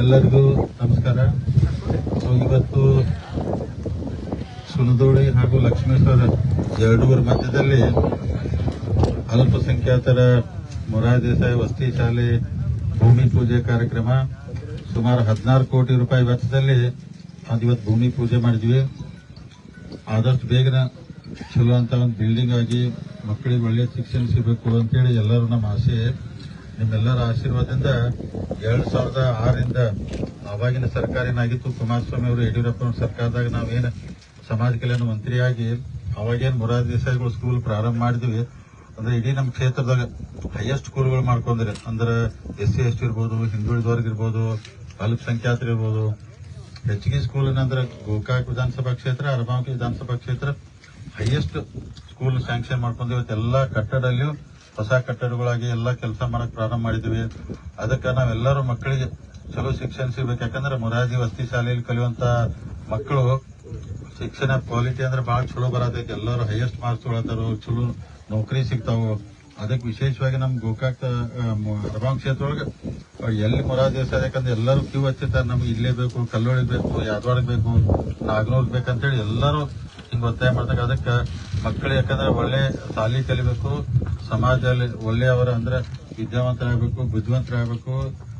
ಎಲ್ಲರಿಗೂ ನಮಸ್ಕಾರ. ಸೊ, ಇವತ್ತು ಸುಣದೋಳಿ ಹಾಗೂ ಲಕ್ಷ್ಮೇಶ್ವರ ಎರಡೂರ ಮಧ್ಯದಲ್ಲಿ ಅಲ್ಪಸಂಖ್ಯಾತರ ಮೊರಾರ್ ದೇಸಾಯಿ ವಸತಿ ಶಾಲೆ ಭೂಮಿ ಪೂಜೆ ಕಾರ್ಯಕ್ರಮ ಸುಮಾರು ಹದಿನಾರು ಕೋಟಿ ರೂಪಾಯಿ ವೆಚ್ಚದಲ್ಲಿ ಅದು ಇವತ್ತು ಭೂಮಿ ಪೂಜೆ ಮಾಡಿದ್ವಿ. ಆದಷ್ಟು ಬೇಗನ ಚಲೋ ಅಂತ ಒಂದು ಬಿಲ್ಡಿಂಗ್ ಆಗಿ ಮಕ್ಕಳಿಗೆ ಒಳ್ಳೆಯ ಶಿಕ್ಷಣ ಸಿಗಬೇಕು ಅಂತೇಳಿ ಎಲ್ಲರೂ ನಮ್ಮ ಆಸೆ. ನಿಮ್ಮೆಲ್ಲರ ಆಶೀರ್ವಾದದಿಂದ ಎರಡ್ ಸಾವಿರದ ಆರರಿಂದ ಅವಾಗಿನ ಸರ್ಕಾರ ಏನಾಗಿತ್ತು ಕುಮಾರಸ್ವಾಮಿ ಅವರು ಯಡಿಯೂರಪ್ಪನ ಸರ್ಕಾರದಾಗ ನಾವೇನು ಸಮಾಜ ಕಲ್ಯಾಣ ಮಂತ್ರಿಯಾಗಿ ಅವಾಗೇನು ಮೊರಾರ್ ದೇಸಾಯಿಗಳು ಸ್ಕೂಲ್ ಪ್ರಾರಂಭ ಮಾಡಿದ್ವಿ. ಅಂದ್ರೆ ಇಡೀ ನಮ್ಮ ಕ್ಷೇತ್ರದಾಗ ಹೈಯೆಸ್ಟ್ ಸ್ಕೂಲ್ಗಳು ಮಾಡ್ಕೊಂಡ್ರಿ. ಅಂದ್ರೆ ಎಸ್ ಸಿ ಎಸ್ ಟಿ ಇರ್ಬೋದು, ಹಿಂದುಳಿದವ್ರಿಗೆ ಇರ್ಬೋದು, ಅಲ್ಪಸಂಖ್ಯಾತರು ಇರ್ಬೋದು. ಹೆಚ್ಚಿಗೆ ಸ್ಕೂಲ್ ಅಂದ್ರೆ ಗೋಕಾಕ್ ವಿಧಾನಸಭಾ ಕ್ಷೇತ್ರ ಅರಬಾಂಕ್ ವಿಧಾನಸಭಾ ಕ್ಷೇತ್ರ ಹೈಯೆಸ್ಟ್ ಸ್ಕೂಲ್ ಸ್ಯಾಂಕ್ಷನ್ ಮಾಡ್ಕೊಂಡು ಇವತ್ತೆಲ್ಲ ಕಟ್ಟಡಲ್ಲಿಯೂ ಹೊಸ ಕಟ್ಟಡಗಳಾಗಿ ಎಲ್ಲ ಕೆಲಸ ಮಾಡಕ್ ಪ್ರಾರಂಭ ಮಾಡಿದ್ವಿ. ಅದಕ್ಕೆ ನಾವೆಲ್ಲರೂ ಮಕ್ಕಳಿಗೆ ಚಲೋ ಶಿಕ್ಷಣ ಸಿಗ್ಬೇಕು ಯಾಕಂದ್ರೆ ಮೊರಾರ್ಜಿ ವಸತಿ ಶಾಲೆಯಲ್ಲಿ ಕಲಿಯುವಂತ ಮಕ್ಕಳು ಶಿಕ್ಷಣ ಕ್ವಾಲಿಟಿ ಅಂದ್ರೆ ಬಹಳ ಚಲೋ ಬರತೈತಿ. ಎಲ್ಲರೂ ಹೈಯೆಸ್ಟ್ ಮಾರ್ಕ್ಸ್ ತೊಗೊಳತಾರ ಚಲೋ ನೌಕರಿ ಸಿಗ್ತಾವು, ಅದಕ್ಕೆ ವಿಶೇಷವಾಗಿ ನಮ್ಮ ಗೋಕಾಕ್ ಅರಬಾಂಗ್ ಕ್ಷೇತ್ರ ಒಳಗೆ ಎಲ್ಲಿ ಮುರಾಜಿ ದೇಸಾಯಿ ಯಾಕಂದ್ರೆ ಎಲ್ಲರೂ ಕ್ಯೂ ಹಚ್ಚಿರ್ತಾರೆ. ನಮ್ಗೆ ಇಲ್ಲೇ ಬೇಕು, ಕಲ್ಲೋಳಿಗೆ ಬೇಕು ಯಾದವಾಡಿಗೆ ಬೇಕು, ನಾಗನೂರ್ಗೆ ಬೇಕಂತೇಳಿ ಎಲ್ಲರೂ ಹಿಂಗ್ ಒತ್ತಾಯ ಮಾಡ್ದಾಗ ಅದಕ್ಕೆ ಮಕ್ಕಳು ಯಾಕಂದ್ರೆ ಒಳ್ಳೆ ಸಾಲಿ ಕಲಿಬೇಕು, ಸಮಾಜದಲ್ಲಿ ಒಳ್ಳೆಯವರ ಅಂದ್ರೆ ವಿದ್ಯಾವಂತರಾಗಬೇಕು, ಬುದ್ಧಿವಂತರಾಗಬೇಕು,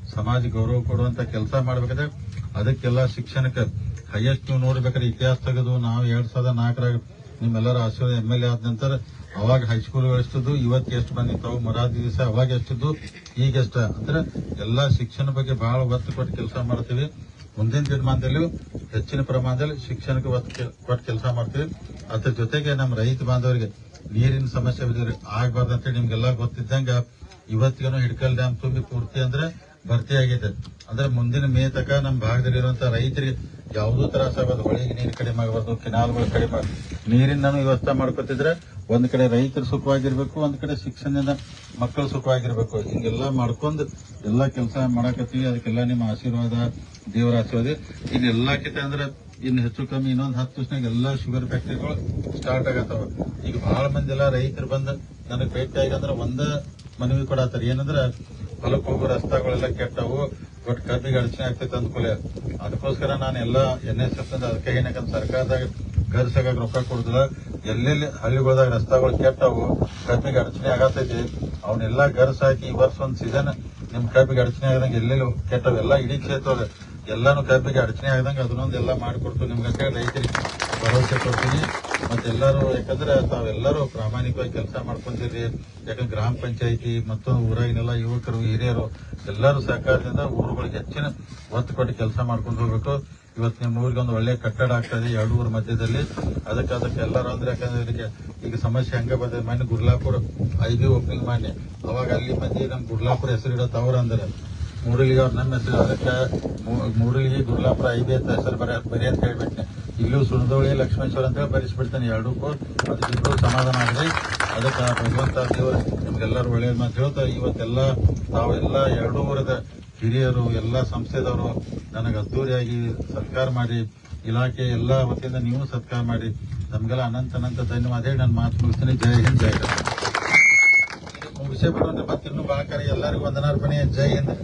ಸಮಾಜ ಗೌರವ ಕೊಡುವಂತ ಕೆಲಸ ಮಾಡ್ಬೇಕಾದ್ರೆ ಅದಕ್ಕೆಲ್ಲ ಶಿಕ್ಷಣಕ್ಕೆ ಹೈಯೆಸ್ಟ್ ನೀವು ನೋಡ್ಬೇಕಾದ್ರೆ ಇತಿಹಾಸ ತೆಗೆದು ನಾವು ಎರಡ್ ಸಾವಿರದ ನಾಲ್ಕರಾಗ ನಿಮ್ಮೆಲ್ಲರ ಆಶೀರ್ವಾದ ಎಂ ಎಲ್ ಎ ಆದ ನಂತರ ಅವಾಗ ಹೈಸ್ಕೂಲ್ ಎಷ್ಟಿದ್ದು ಇವತ್ತು ಎಷ್ಟು ಬಂದಿತ್ತು ಮೊರಾದಿ ದಿವಸ ಅವಾಗ ಎಷ್ಟಿದ್ದು ಈಗ ಎಷ್ಟ ಅಂದ್ರೆ ಎಲ್ಲಾ ಶಿಕ್ಷಣ ಬಗ್ಗೆ ಬಹಳ ಒತ್ತು ಕೊಟ್ಟು ಕೆಲಸ ಮಾಡ್ತೀವಿ. ಮುಂದಿನ ದಿನಮಾನದಲ್ಲೂ ಹೆಚ್ಚಿನ ಪ್ರಮಾಣದಲ್ಲಿ ಶಿಕ್ಷಣಕ್ಕೆ ಕೊಟ್ಟು ಕೆಲಸ ಮಾಡ್ತೀವಿ. ಅದ್ರ ಜೊತೆಗೆ ನಮ್ಮ ರೈತ ಬಾಂಧವರಿಗೆ ನೀರಿನ ಸಮಸ್ಯೆ ಆಗಬಾರ್ದು ಆಗ್ಬಾರ್ದಂತೇಳಿ ನಿಮ್ಗೆಲ್ಲ ಗೊತ್ತಿದ್ದಂಗೆ ಇವತ್ತಿಗೂ ಹಿಡ್ಕಲ್ ಡ್ಯಾಮ್ ತುಂಬಿ ಪೂರ್ತಿ ಅಂದ್ರೆ ಭರ್ತಿ ಆಗಿದೆ. ಅಂದ್ರೆ ಮುಂದಿನ ಮೇ ತಕ ನಮ್ಮ ಭಾಗದಲ್ಲಿರುವಂತಹ ರೈತರಿಗೆ ಯಾವುದೂ ಆಗಬಾರ್ದು ಹೊಳಿಗೆ ನೀರು ಕಡಿಮೆ ಆಗಬಾರ್ದು ಕೆನಾಲ್ಗಳು ಕಡಿಮೆ ನೀರಿಂದನೂ ವ್ಯವಸ್ಥೆ ಮಾಡ್ಕೊತಿದ್ರೆ ಒಂದ್ ಕಡೆ ರೈತರು ಸುಖವಾಗಿರ್ಬೇಕು, ಒಂದ್ ಕಡೆ ಶಿಕ್ಷಣದಿಂದ ಮಕ್ಕಳು ಸುಖವಾಗಿರ್ಬೇಕು. ಹಿಂಗೆಲ್ಲ ಮಾಡ್ಕೊಂಡು ಎಲ್ಲಾ ಕೆಲಸ ಮಾಡಾಕತ್ತೀವಿ. ಅದಕ್ಕೆಲ್ಲ ನಿಮ್ಮ ಆಶೀರ್ವಾದ, ದೇವರ ಆಶೀರ್ವಾದ. ಇನ್ನು ಎಲ್ಲಕ್ಕಿಂತ ಅಂದ್ರೆ ಇನ್ನು ಹೆಚ್ಚು ಕಮ್ಮಿ ಇನ್ನೊಂದು ಹತ್ತು ವರ್ಷನಾಗ ಎಲ್ಲಾ ಶುಗರ್ ಫ್ಯಾಕ್ಟರಿಗಳು ಸ್ಟಾರ್ಟ್ ಆಗತ್ತವ. ಈಗ ಬಹಳ ಮಂದಿ ಎಲ್ಲ ರೈತರು ಬಂದ ನನಗೆ ಭೇಟಿಯಾಗಿ ಅಂದ್ರೆ ಒಂದ ಮನವಿ ಕೊಡತ್ತಾರ. ಏನಂದ್ರ ಹೊಲಕ್ಕೆ ಹೋಗೋ ರಸ್ತೆಗಳೆಲ್ಲ ಕೆಟ್ಟವು. ಬಟ್ ಕಬ್ಬಿಗೆ ಅಡಚಣೆ ಆಗ್ತೈತೆ ಅಂದ್ಕೊಲೆ ಅದಕ್ಕೋಸ್ಕರ ನಾನು ಎಲ್ಲ ಎನ್ ಎಸ್ ಎಫ್ ಅದಕ್ಕೆ ಏನಕ್ಕಂತ ಸರ್ಕಾರದಾಗ ಗರ್ಸಾಗ ರೊಕ್ಕ ಕೊಡುದಿಲ್ಲ. ಎಲ್ಲೆಲ್ಲಿ ಹಳ್ಳಿಗಳದಾಗ ರಸ್ತೆಗಳು ಕೆಟ್ಟವು ಕಬ್ಬಿಗೆ ಅಡಚಣೆ ಆಗತೈತಿ. ಅವನ್ನೆಲ್ಲ ಗರ್ಸ್ ಹಾಕಿ ಈ ವರ್ಷ ಒಂದ್ ಸೀಸನ್ ನಿಮ್ ಕಬ್ಬಿಗೆ ಅಡಚಣೆ ಆಗದಂಗೆ ಎಲ್ಲೆಲ್ಲಿ ಕೆಟ್ಟವು, ಎಲ್ಲ ಇಡೀ ಕ್ಷೇತ್ರ ಎಲ್ಲಾನು ಕಬ್ಬಿಗೆ ಅಡಚಣೆ ಆಗದಂಗೆ ಅದನ್ನೊಂದು ಎಲ್ಲ ಮಾಡಿಕೊಡ್ತು ನಿಮ್ಗೆ ರೈತರಿಗೆ ಭರವಸೆ ಕೊಡ್ತೀನಿ. ಮತ್ತೆಲ್ಲರೂ, ಯಾಕಂದ್ರೆ ತಾವೆಲ್ಲರೂ ಪ್ರಾಮಾಣಿಕವಾಗಿ ಕೆಲಸ ಮಾಡ್ಕೊಂತೀರಿ. ಯಾಕಂದ್ರೆ ಗ್ರಾಮ ಪಂಚಾಯತಿ ಮತ್ತು ಊರಾಗಿನೆಲ್ಲ ಯುವಕರು, ಹಿರಿಯರು ಎಲ್ಲರೂ ಸಹಕಾರದಿಂದ ಊರುಗಳಿಗೆ ಹೆಚ್ಚಿನ ಒತ್ತು ಕೊಟ್ಟು ಕೆಲಸ ಮಾಡ್ಕೊಂಡು ಹೋಗ್ಬೇಕು. ಇವತ್ತು ನಿಮ್ಮ ಊರಿಗೆ ಒಂದು ಒಳ್ಳೆ ಕಟ್ಟಡ ಆಗ್ತದೆ ಎರಡು ಊರ ಮಧ್ಯದಲ್ಲಿ. ಅದಕ್ಕೆ ಅದಕ್ಕೆ ಎಲ್ಲರೂ ಅಂದ್ರೆ ಯಾಕಂದ್ರೆ ಇದಕ್ಕೆ ಈಗ ಸಮಸ್ಯೆ ಹಂಗೆ ಬರ್ತದೆ ಮೊನ್ನೆ ಗುರ್ಲಾಪುರ ಐ ಬಿ ಓಪನಿಂಗ್ ಮಾನ್ಯ. ಅವಾಗ ಅಲ್ಲಿ ಮಂದಿ ನಮ್ಮ ಗುರ್ಲಾಪುರ ಹೆಸರು ಇಡೋ ಅವ್ರ ಅಂದ್ರೆ. ಮೂಡಲಿಗೆ ಅವ್ರು ನಮ್ಮ ಹೆಸರು. ಅದಕ್ಕೆ ಮೂ- ಮೂಡಲಿಗೆ ಗುರ್ಲಾಪುರ ಐ ಬಿ ಹೆಸರು ಬರ ಬರಿ ಅಂತ ಹೇಳ್ಬಿಟ್ಟೆ ಇಲ್ಲೂ ಸುಣದೋಳಿ ಲಕ್ಷ್ಮೇಶ್ವರ ಅಂತ ಹೇಳಿ ಬರೆಸ್ಬಿಡ್ತಾನೆ ಎರಡಕ್ಕೂ ಅದಕ್ಕಿಬ್ರು ಸಮಾಧಾನ ಆಗಲಿ. ಅದಕ್ಕೆ ಭಗವಂತ ದೇವರು ನಿಮ್ಗೆಲ್ಲರೂ ಒಳ್ಳೇದು ಮಾತು ಹೇಳ್ತಾ, ಇವತ್ತೆಲ್ಲ ತಾವೆಲ್ಲ ಎರಡೂ ಊರದ ಹಿರಿಯರು, ಎಲ್ಲ ಸಂಸ್ಥೆದವರು, ನನಗೆ ಅದ್ದೂರಿಯಾಗಿ ಸತ್ಕಾರ ಮಾಡಿ, ಇಲಾಖೆ ಎಲ್ಲ ವತಿಯಿಂದ ನೀವು ಸತ್ಕಾರ ಮಾಡಿ, ನಮಗೆಲ್ಲ ಅನಂತ ಅನಂತ ಧನ್ಯವಾದ ಹೇಳಿ ನಾನು ಮಾತು ಮುಗಿಸ್ತೀನಿ. ಜೈ ಹಿಂದ್ ಜೈ ಹಿಂದ್ ಮುಗಿಸೇ ಬರುವಂತೆ ಮತ್ತೆ ಎಲ್ಲರಿಗೂ ವಂದನಾರ್ಪಣೆ. ಜೈ ಹಿಂದ್.